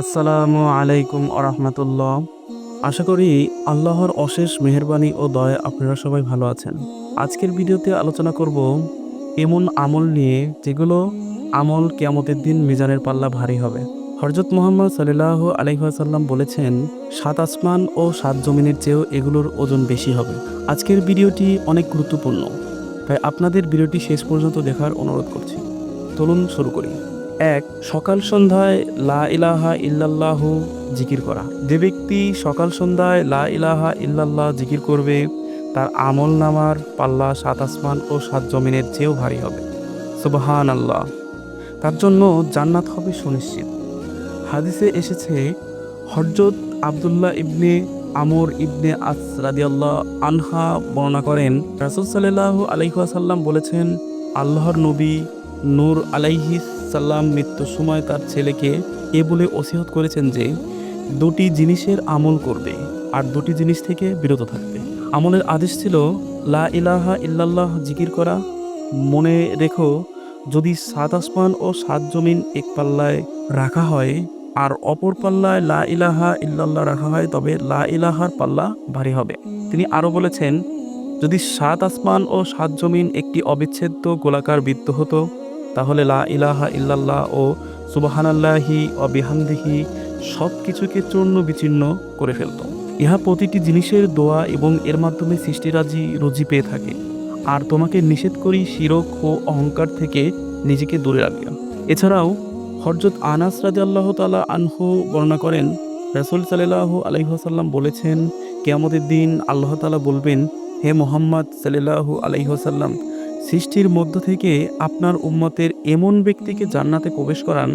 আসসালামু আলাইকুম আরহামতুল্লাহ। আশা করি আল্লাহর অশেষ মেহেরবানি ও দয়া আপনারা সবাই ভালো আছেন। আজকের ভিডিওতে আলোচনা করব এমন আমল নিয়ে যেগুলো আমল কেয়ামতের দিন মিজানের পাল্লা ভারী হবে। হরজত মোহাম্মদ সাল্লাহ আলহাসাল্লাম বলেছেন, সাত আসমান ও সাত জমিনের চেয়েও এগুলোর ওজন বেশি হবে। আজকের ভিডিওটি অনেক গুরুত্বপূর্ণ। তাই আপনাদের ভিডিওটি শেষ পর্যন্ত দেখার অনুরোধ করছি। চলুন শুরু করি। এক, সকাল সন্ধ্যায় লা ইলাহা ইল্লাল্লাহ জিকির করা। যে ব্যক্তি সকাল সন্ধ্যায় লা ইলাহা ইল্লাল্লাহ জিকির করবে, তার আমল নামার পাল্লা সাত আসমান ও সাত জমিনের চেয়েও ভারী হবে। সুবহান আল্লাহ তার জন্য জান্নাত হবে সুনিশ্চিত। হাদিসে এসেছে হরজত আবদুল্লাহ ইবনে আমর ইবনে আস রাদিয়াল্লাহ আনহা বর্ণনা করেন, রাসুল সাল্লাহ আলাইহাসাল্লাম বলেছেন, আল্লাহর নবী নূর আলাইহি সাল্লাম মৃত্যুর সময় তার ছেলেকে এ বলে ওসিহত করেছেন যে, দুটি জিনিসের আমল করবে আর দুটি জিনিস থেকে বিরত থাকবে। আমলের আদেশ ছিল, লা ইলাহা ইল্লাল্লাহ জিকির করা। মনে রেখো, যদি সাত আসমান ও সাত জমিন এক পাল্লায় রাখা হয় আর অপর পাল্লায় লা ইলাহা ইল্লাল্লাহ রাখা হয়, তবে লা ইলাহার পাল্লা ভারী হবে। তিনি আরও বলেছেন, যদি সাত আসমান ও সাত জমিন একটি অবিচ্ছেদ্য গোলাকার বৃত্ত হতো তাহলে লা ইলাহা ইল্লাল্লাহ ও সুবাহানাল্লাহি ও বিহামদিহি সব কিছুকে চূর্ণ বিচ্ছিন্ন করে ফেলত। ইহা প্রতিটি জিনিসের দোয়া এবং এর মাধ্যমে সৃষ্টিরাজি রুজি পেয়ে থাকে। আর তোমাকে নিষেধ করি শিরক ও অহংকার থেকে নিজেকে দূরে রাখিয়া এছাড়াও হরজত আনাস রাজি আল্লাহ তালা আনহু বর্ণনা করেন, রাসুল সাল্লাহ আলহিহাসাল্লাম বলেছেন, কেয়ামতের দিন আল্লাহ তালা বলবেন, হে মোহাম্মদ সাল্লাহু আলহিহাসাল্লাম সৃষ্টির মধ্য থেকে আপনার উম্মতের এমন ব্যক্তিকে জান্নাতে প্রবেশ করান,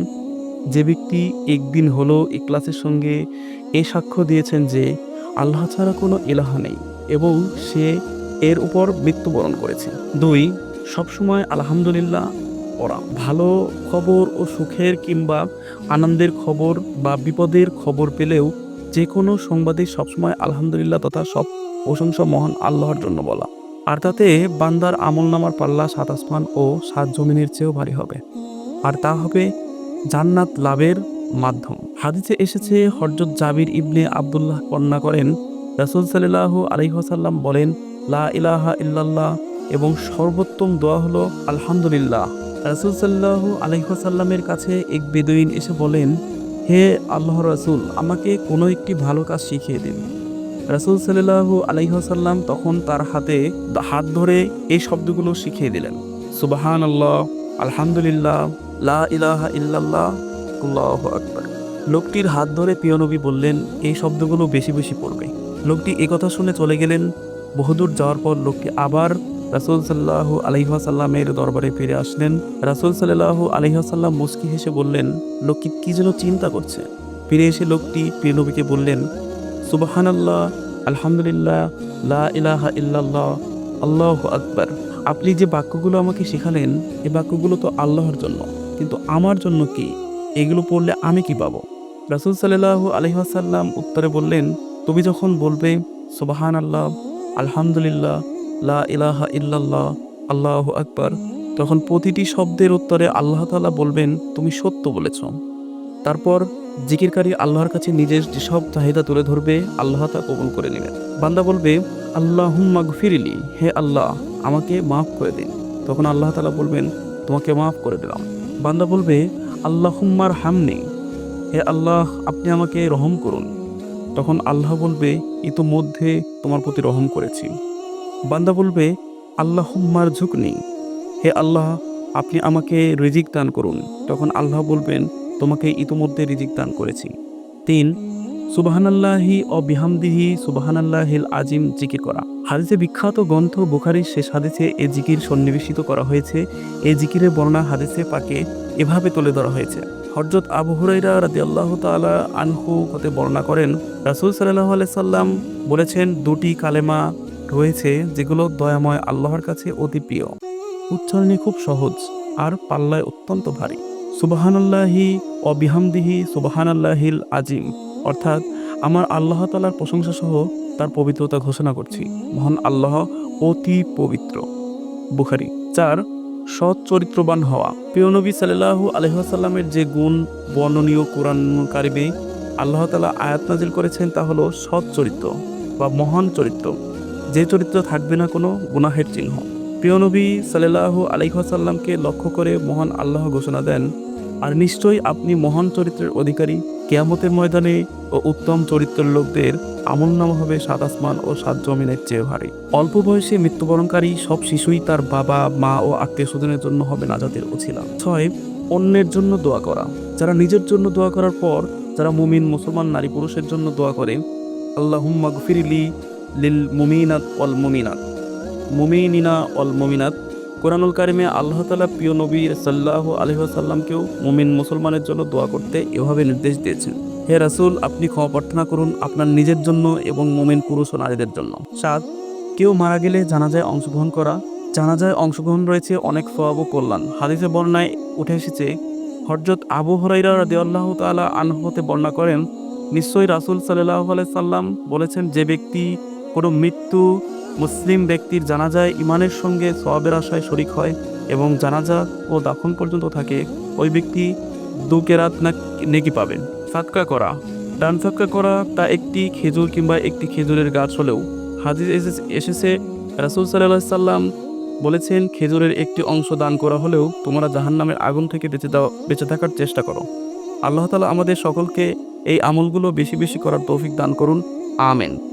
যে ব্যক্তি একদিন হলো ইকলাসের সঙ্গে এ সাক্ষ্য দিয়েছেন যে আল্লাহ ছাড়া কোনো এলাহা নেই এবং সে এর উপর মৃত্যুবরণ করেছে। দুই, সবসময় আলহামদুলিল্লাহ পড়া। ভালো খবর ও সুখের কিংবা আনন্দের খবর বা বিপদের খবর পেলেও যে কোনো সংবাদে সবসময় আলহামদুলিল্লাহ তথা সব প্রশংসা মহান আল্লাহর জন্য বলা। আর তাতে বান্দার আমল নামার পাল্লা সাত আসমান ও সাত জমিনের চেয়েও ভারী হবে। আর তা হবে জান্নাত লাভের মাধ্যম। হাদিসে এসেছে হরজত জাবির ইবনে আবদুল্লাহ বর্ণনা করেন, রাসুল সাল্লাহ আলহিহাসাল্লাম বলেন, লা ইলাহা ইল্লাল্লাহ এবং সর্বোত্তম দোয়া হলো, আলহামদুলিল্লাহ। রাসুল সাল্লাহ আলহিহাসাল্লামের কাছে এক বেদুইন এসে বলেন, হে আল্লাহ রাসুল, আমাকে কোনো একটি ভালো কাজ শিখিয়ে দিন। রাসুল সাল্লাহু আলহিহাসাল্লাম তখন তার হাতে হাত ধরে এই শব্দগুলো শিখিয়ে দিলেন। সুবাহান আল্লাহ আলহামদুলিল্লাহ, লা ইলাহা ইল্লাল্লাহ আকবর। লোকটির হাত ধরে পিয়নবী বললেন, এই শব্দগুলো বেশি বেশি পড়বে। লোকটি একথা শুনে চলে গেলেন। বহুদূর যাওয়ার পর লোকটি আবার রাসুল সাল্লাহ আলহিহাসাল্লামের দরবারে ফিরে আসলেন। রাসুল সাল্লাহ আলহিহাসাল্লাম মুস্কি হেসে বললেন, লোকটি কী যেন চিন্তা করছে? ফিরে এসে লোকটি প্রিয়নবীকে বললেন সুবাহান আল্লাহ আলহামদুলিল্লাহ, লা ইলাহা ইল্লাল্লাহ, আল্লাহ আকবার। আপনি যে বাক্যগুলো আমাকে শেখালেন এই বাক্যগুলো তো আল্লাহর জন্য। কিন্তু আমার জন্য কি? এগুলো পড়লে আমি কি পাবো? রাসুল সাল্লাহ আলহিহাসাল্লাম উত্তরে বললেন, তুমি যখন বলবে সুবাহান আল্লাহ আলহামদুলিল্লাহ, লা ইলাহা ইল্লাল্লাহ, আল্লাহ আকবার, তখন প্রতিটি শব্দের উত্তরে আল্লাহ তাআলা বলবেন, তুমি সত্য বলেছ। তারপর জিকিরকারী আল্লাহর কাছে নিজের যেসব চাহিদা তুলে ধরবে, আল্লাহ তা কবুল করে নেবেন। বান্দা বলবে আল্লাহ ফিরিলি হে আল্লাহ, আমাকে মাফ করে দিন। তখন আল্লাহ তালা বলবেন, তোমাকে মাফ করে দিলাম। বান্দা বলবে আল্লাহ হুম্মার হামনি, হে আল্লাহ, আপনি আমাকে রহম করুন। তখন আল্লাহ বলবে, ইতোমধ্যে তোমার প্রতি রহম করেছি। বান্দা বলবে আল্লাহ হুম্মার ঝুঁকনি, হে আল্লাহ, আপনি আমাকে রিজিক দান করুন। তখন আল্লাহ বলবেন তোমাকে ইতোমধ্যে রিজিক দান করেছি। তিন, সুবাহানাল্লাহি ও বিহামদিহি সুবাহানাল্লাহিল আজিম জিকির করা। হাদিসে বিখ্যাত গ্রন্থ বুখারির শেষ হাদিসে এ জিকির সন্নিবেশিত করা হয়েছে। এ জিকিরের বর্ণনা হাদিসে পাকে এভাবে তুলে ধরা হয়েছে। হরজত আবু হুরাইরা রাদি আল্লাহ তালা আনহু হতে বর্ণনা করেন, রাসুল সাল্লাহ সাল্লাম বলেছেন, দুটি কালেমা রয়েছে যেগুলো দয়াময় আল্লাহর কাছে অতি প্রিয়। উচ্চারণে খুব সহজ, আর পাল্লায় অত্যন্ত ভারী। সুবাহানাল্লাহি অবিহামদিহি সুবাহানাল্লাহিল আজিম। অর্থাৎ আমার আল্লাহ তালার প্রশংসা সহ তার পবিত্রতা ঘোষণা করছি। মহান আল্লাহ অতি পবিত্র। বুখারি চার সৎ চরিত্রবান হওয়া। প্রিয় নবী সাল্লাল্লাহু আলহিহাসাল্লামের যে গুণ বর্ণনীয় কোরআন কারিবে আল্লাহ তালা আয়াত নাজিল করেছেন তা হলো সৎ চরিত্র বা মহান চরিত্র। যে চরিত্র থাকবে না কোনো গুনাহের চিহ্ন। প্রিয় নবী সাল্লাল্লাহু আলহিহাসাল্লামকে লক্ষ্য করে মহান আল্লাহ ঘোষণা দেন, আর নিশ্চয়ই আপনি মহান চরিত্রের অধিকারী। কেয়ামতের ময়দানে ও উত্তম চরিত্রের লোকদের আমল নামা হবে সাত আসমান ও সাত জমিনের চেয়ে ভারী। অল্প বয়সে মৃত্যুবরণকারী সব শিশুই তার বাবা, মা ও আত্মীয় স্বজনের জন্য হবে নাজাতের উছিলা ছয়, অন্যের জন্য দোয়া করা। যারা নিজের জন্য দোয়া করার পর, যারা মুমিন, মুসলমান, নারী, পুরুষের জন্য দোয়া করে, আল্লাহুম্মা গফিরলি লিল মুমিনাত অল মুমিনাত। মুমিনিনা অল মুমিনাত। কোরআনুল কারিমে আল্লাহ তালা প্রিয় নবী সাল্লাহ আলহিহাসাল্লামকেও মুমিন মুসলমানের জন্য দোয়া করতে এভাবে নির্দেশ দিয়েছেন। হে রাসূল, আপনি ক্ষমা প্রার্থনা করুন আপনার নিজের জন্য এবং মুমিন পুরুষ ও নারীদের জন্য। সাত, কেউ মারা গেলে জানাজায় অংশগ্রহণ করা। জানাজায় অংশগ্রহণ রয়েছে অনেক সওয়াব ও কল্যাণ। হাদিসে বর্ণায় উঠে এসেছে হরজত আবু হরাইরা রাদিয়াল্লাহু তাআলা আনহু হতে বর্ণনা করেন, নিশ্চয়ই রাসূল সাল্লাল্লাহু আলাই সাল্লাম বলেছেন, যে ব্যক্তি কোনো মৃত্যু মুসলিম ব্যক্তির জানাজায় ইমানের সঙ্গে সওয়াবের আশায় শরিক হয় এবং জানাজা ও দাফন পর্যন্ত থাকে। ওই ব্যক্তি দু কেরাত না নেকি পাবেন। সাতকা করা। ডান সাতকা করা তা একটি খেজুর কিংবা একটি খেজুরের গাছ হলেও। হাজির এসে- এসেছে, রাসূল আলাইহি সাল্লাম বলেছেন, খেজুরের একটি অংশ দান করা হলেও তোমরা জাহান্নামের আগুন থেকে বেঁচে দাও, বেঁচে থাকার চেষ্টা করো। আল্লাহ তালা আমাদের সকলকে এই আমলগুলো বেশি বেশি করার তৌফিক দান করুন। আমেন।